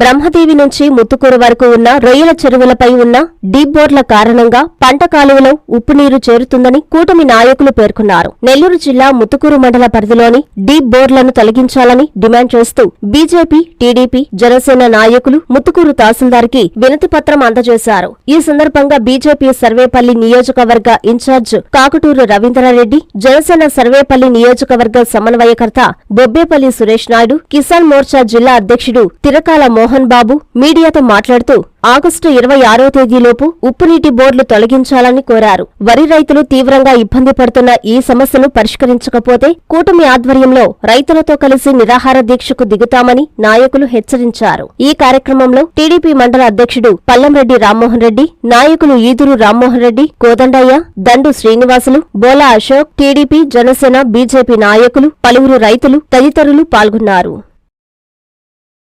బ్రహ్మదేవి నుంచి ముత్తుకూరు వరకు ఉన్న రొయ్యల చెరువులపై ఉన్న డీప్ బోర్ల కారణంగా పంట కాలువలో ఉప్పు నీరు చేరుతుందని కూటమి నాయకులు పేర్కొన్నారు. నెల్లూరు జిల్లా ముత్తుకూరు మండల పరిధిలోని డీప్ బోర్లను తొలగించాలని డిమాండ్ చేస్తూ బీజేపీ టీడీపీ జనసేన నాయకులు ముత్తుకూరు తహసీల్దార్కి వినతి పత్రం అందజేశారు. ఈ సందర్భంగా బీజేపీ సర్వేపల్లి నియోజకవర్గ ఇన్ఛార్జ్ కాకుటూరు రవీంద్రారెడ్డి జనసేన సర్వేపల్లి నియోజకవర్గ సమన్వయకర్త బొబ్బేపల్లి సురేష్ నాయుడు కిసాన్ మోర్చా జిల్లా అధ్యక్షుడు తిరకాల మోహన్ బాబు మీడియాతో మాట్లాడుతూ ఆగస్టు ఇరవై ఆరో తేదీలోపు ఉప్పునీటి బోర్డులు తొలగించాలని కోరారు. వరి రైతులు తీవ్రంగా ఇబ్బంది పడుతున్న ఈ సమస్యను పరిష్కరించకపోతే కూటమి ఆధ్వర్యంలో రైతులతో కలిసి నిరాహార దీక్షకు దిగుతామని నాయకులు హెచ్చరించారు. ఈ కార్యక్రమంలో టీడీపీ మండల అధ్యక్షుడు పల్లంరెడ్డి రామ్మోహన్ రెడ్డి నాయకులు ఈదురు రామ్మోహన్ రెడ్డి కోదండయ్య దండు శ్రీనివాసులు బోలా అశోక్ టీడీపీ జనసేన బీజేపీ నాయకులు పలువురు రైతులు తదితరులు పాల్గొన్నారు.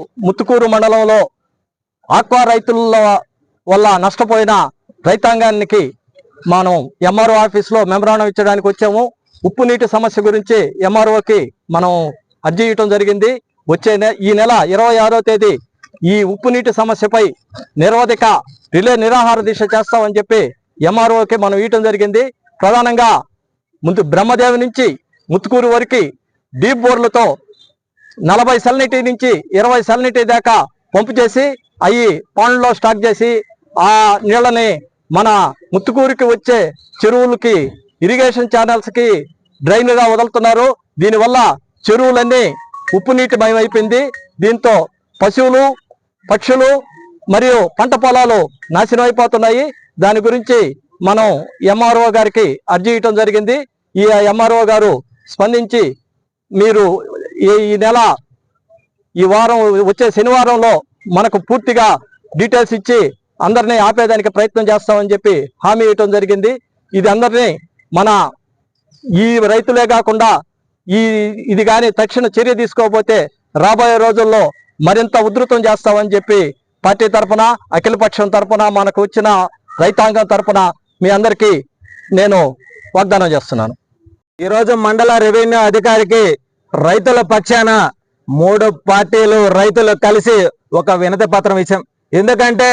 ముత్తుకూరు మండలంలో ఆక్వా రైతుల వల్ల నష్టపోయిన రైతాంగానికి మనం ఎంఆర్ఓ ఆఫీస్లో మెమరాండం ఇచ్చడానికి వచ్చాము. ఉప్పు నీటి సమస్య గురించి ఎంఆర్ఓకి మనం అర్జీ ఇవ్వటం జరిగింది. వచ్చే నె- ఈ నెల ఇరవై ఆరో తేదీ ఈ ఉప్పు నీటి సమస్యపై నిరవధిక రిలే నిరాహార దీక్ష చేస్తామని చెప్పి ఎంఆర్ఓకి మనం ఇవ్వటం జరిగింది. ప్రధానంగా ముందు బ్రహ్మదేవి నుంచి ముత్తుకూరు వరకు డీప్ బోర్లతో నలభై సెలనిటీ నుంచి ఇరవై సెలనిటీ దాకా పంపు చేసి అవి పాండ్లో స్టాక్ చేసి ఆ నీళ్ళని మన ముత్తుకూరికి వచ్చే చెరువులకి ఇరిగేషన్ ఛానల్స్కి డ్రైన్గా వదులుతున్నారు. దీనివల్ల చెరువులన్నీ ఉప్పు నీటి మయం అయిపోయింది దీంతో పశువులు పక్షులు మరియు పంట పొలాలు నాశనం అయిపోతున్నాయి దాని గురించి మనం ఎంఆర్ఓ గారికి అర్జీ ఇవ్వడం జరిగింది. ఈ ఎంఆర్ఓ గారు స్పందించి మీరు ఈ నెల ఈ వారం వచ్చే శనివారంలో మనకు పూర్తిగా డీటెయిల్స్ ఇచ్చి అందరినీ ఆపేదానికి ప్రయత్నం చేస్తామని చెప్పి హామీ ఇవ్వటం జరిగింది. ఇది అందరినీ మన ఈ రైతులే కాకుండా ఈ ఇది కానీ తక్షణ చర్య తీసుకోకపోతే రాబోయే రోజుల్లో మరింత ఉధృతం చేస్తామని చెప్పి పార్టీ తరఫున అఖిలపక్షం తరఫున మనకు వచ్చిన రైతాంగం తరఫున మీ అందరికీ నేను వాగ్దానం చేస్తున్నాను. ఈరోజు మండల రెవెన్యూ అధికారికి రైతుల పక్షాన మూడు పార్టీలు రైతులు కలిసి ఒక వినతి పత్రం ఇచ్చాం. ఎందుకంటే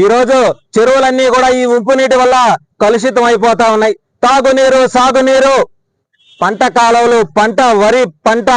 ఈ రోజు చెరువులన్నీ కూడా ఈ ఉప్పు నీటి వల్ల కలుషితం అయిపోతా ఉన్నాయి. తాగునీరు సాగునీరు పంట కాలువలు పంట వరి పంట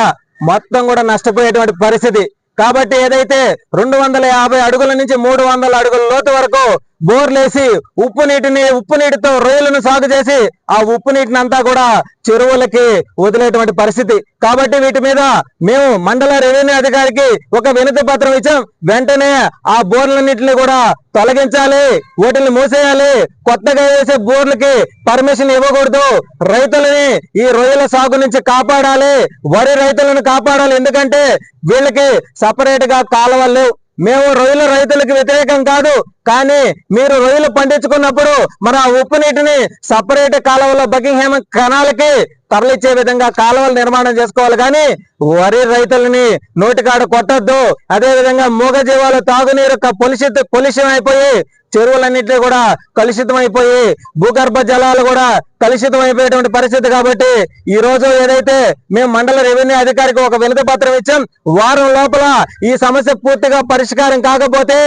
మొత్తం కూడా నష్టపోయేటువంటి పరిస్థితి. కాబట్టి ఏదైతే రెండు వందల యాభై అడుగుల నుంచి మూడు వందల అడుగుల లోతు వరకు బోర్లేసి ఉప్పు నీటిని ఉప్పు నీటితో రొయ్యలను సాగు చేసి ఆ ఉప్పు నీటిని అంతా కూడా చెరువులకి వదిలేటువంటి పరిస్థితి. కాబట్టి వీటి మీద మేము మండల రెవెన్యూ అధికారికి ఒక వినతి పత్రం ఇచ్చాం. వెంటనే ఆ బోర్లన్నింటిని కూడా తొలగించాలి వాటిని మూసేయాలి. కొత్తగా వేసే బోర్లకి పర్మిషన్ ఇవ్వకూడదు. రైతులని ఈ రొయ్యల సాగు నుంచి కాపాడాలి. వరి రైతులను కాపాడాలి. ఎందుకంటే వీళ్ళకి సపరేట్గా కాలువలు మేము రొయ్యల రైతులకు వ్యతిరేకం కాదు. కానీ మీరు రొయ్యలు పండించుకున్నప్పుడు మన ఉప్పు నీటిని సపరేట్ కాలువలో బకింగ్హేమ కణాలకి తరలిచ్చే విధంగా కాలువలు నిర్మాణం చేసుకోవాలి. కానీ వరి రైతులని నోటికాడ కొట్టద్దు. అదే విధంగా మూగజీవాలు తాగునీరు పొలిషిత పొలిషన్ అయిపోయి చెరువులన్నింటినీ కూడా కలుషితం అయిపోయి భూగర్భ జలాలు కూడా కలుషితం అయిపోయేటువంటి పరిస్థితి కాబట్టి ఈ రోజు ఏదైతే మేము మండల రెవెన్యూ అధికారికి ఒక వినతి పత్రం ఇచ్చాం వారం లోపల ఈ సమస్య పూర్తిగా పరిష్కారం కాకపోతే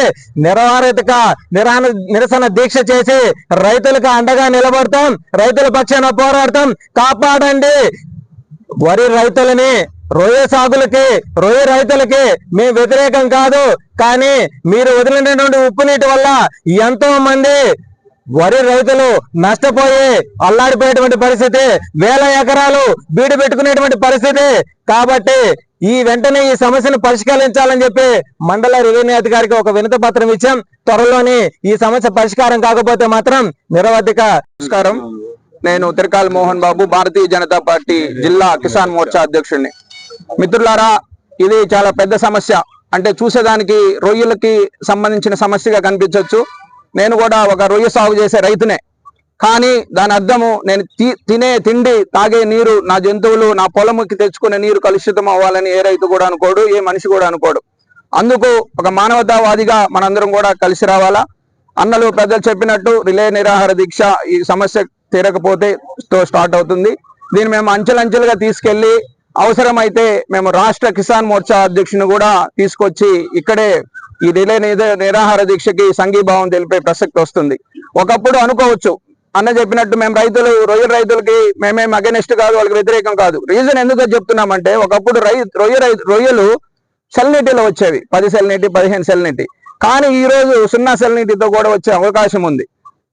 నిరహారితక నిరాన నిరసన దీక్ష చేసి రైతులకు అండగా నిలబడతాం రైతుల పక్షాన పోరాడతాం కాపాడండి. వరి రైతులని రొయ్య సాగులకి రొయ్య రైతులకి మేము వ్యతిరేకం కాదు. కానీ మీరు వదిలినటువంటి ఉప్పు నీటి వల్ల ఎంతో మంది వరి రైతులు నష్టపోయి అల్లాడిపోయేటువంటి పరిస్థితి వేల ఎకరాలు బీడు పెట్టుకునేటువంటి పరిస్థితి. కాబట్టి ఈ వెంటనే ఈ సమస్యను పరిష్కరించాలని చెప్పి మండల రెవెన్యూ అధికారికి ఒక వినతి పత్రం ఇచ్చాం. త్వరలోని ఈ సమస్య పరిష్కారం కాకపోతే మాత్రం నిరవధిక నమస్కారం. నేను తిరకాల మోహన్ బాబు భారతీయ జనతా పార్టీ జిల్లా కిసాన్ మోర్చా అధ్యక్షుడిని. మిత్రులారా ఇది చాలా పెద్ద సమస్య. అంటే చూసేదానికి రొయ్యలకి సంబంధించిన సమస్యగా కనిపించవచ్చు నేను కూడా ఒక రొయ్య సాగు చేసే రైతునే. కానీ దాని అర్థము నేను తి- తినే తిండి తాగే నీరు నా జంతువులు నా పొలంకి తెచ్చుకునే నీరు కలుషితం అవ్వాలని ఏ రైతు కూడా అనుకోడు ఏ మనిషి కూడా అనుకోడు. అందుకు ఒక మానవతావాదిగా మనందరం కూడా కలిసి రావాలా? అన్నలు పెద్దలు చెప్పినట్టు రిలే నిరాహార దీక్ష ఈ సమస్య తీరకపోతే తో స్టార్ట్ అవుతుంది. దీన్ని మేము అంచెలంచెలుగా తీసుకెళ్ళి అవసరమైతే మేము రాష్ట్ర కిసాన్ మోర్చా అధ్యక్షుని కూడా తీసుకొచ్చి ఇక్కడే ఈ రిలే నిరాహార దీక్షకి సంఘీభావం తెలిపే ప్రసక్తి వస్తుంది. ఒకప్పుడు అనుకోవచ్చు. అన్న చెప్పినట్టు మేము రైతులు రొయ్యల రైతులకి మేమేం అగెనిస్ట్ కాదు వాళ్ళకి వ్యతిరేకం కాదు. రీజన్ ఎందుకు చెప్తున్నామంటే ఒకప్పుడు రై రొయ్య రొయ్యలు సెల్నీటిలో వచ్చేవి. పది సెల్నీటి పదిహేను సెల్నీటి కానీ ఈ రోజు సున్నా సెల్నీటితో కూడా వచ్చే అవకాశం ఉంది.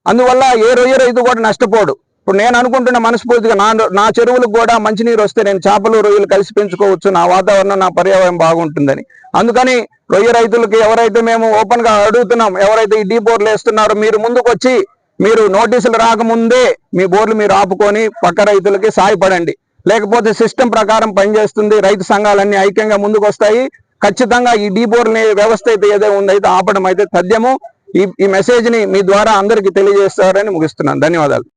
అందువల్ల ఏ రొయ్య రైతు కూడా నష్టపోడు. ఇప్పుడు నేను అనుకుంటున్న మనస్ఫూర్తిగా నా నా చెరువులకు కూడా మంచినీరు వస్తే నేను చేపలు రొయ్యలు కలిసి పెంచుకోవచ్చు. నా వాతావరణం నా పర్యావరణం బాగుంటుందని. అందుకని రొయ్య రైతులకి ఎవరైతే మేము ఓపెన్గా అడుగుతున్నాం ఎవరైతే ఈ డీ బోర్లు వేస్తున్నారో మీరు ముందుకు వచ్చి మీరు నోటీసులు రాకముందే మీ బోర్లు మీరు ఆపుకొని పక్క రైతులకి సాయపడండి. లేకపోతే సిస్టమ్ ప్రకారం పనిచేస్తుంది. రైతు సంఘాలన్నీ ఐక్యంగా ముందుకు వస్తాయి ఖచ్చితంగా ఈ డీ బోర్ని వ్యవస్థ అయితే ఏదో ఉందైతే ఆపడం అయితే తథ్యము. ఈ ఈ మెసేజ్ని మీ ద్వారా అందరికీ తెలియజేస్తారని ముగిస్తున్నాను. ధన్యవాదాలు.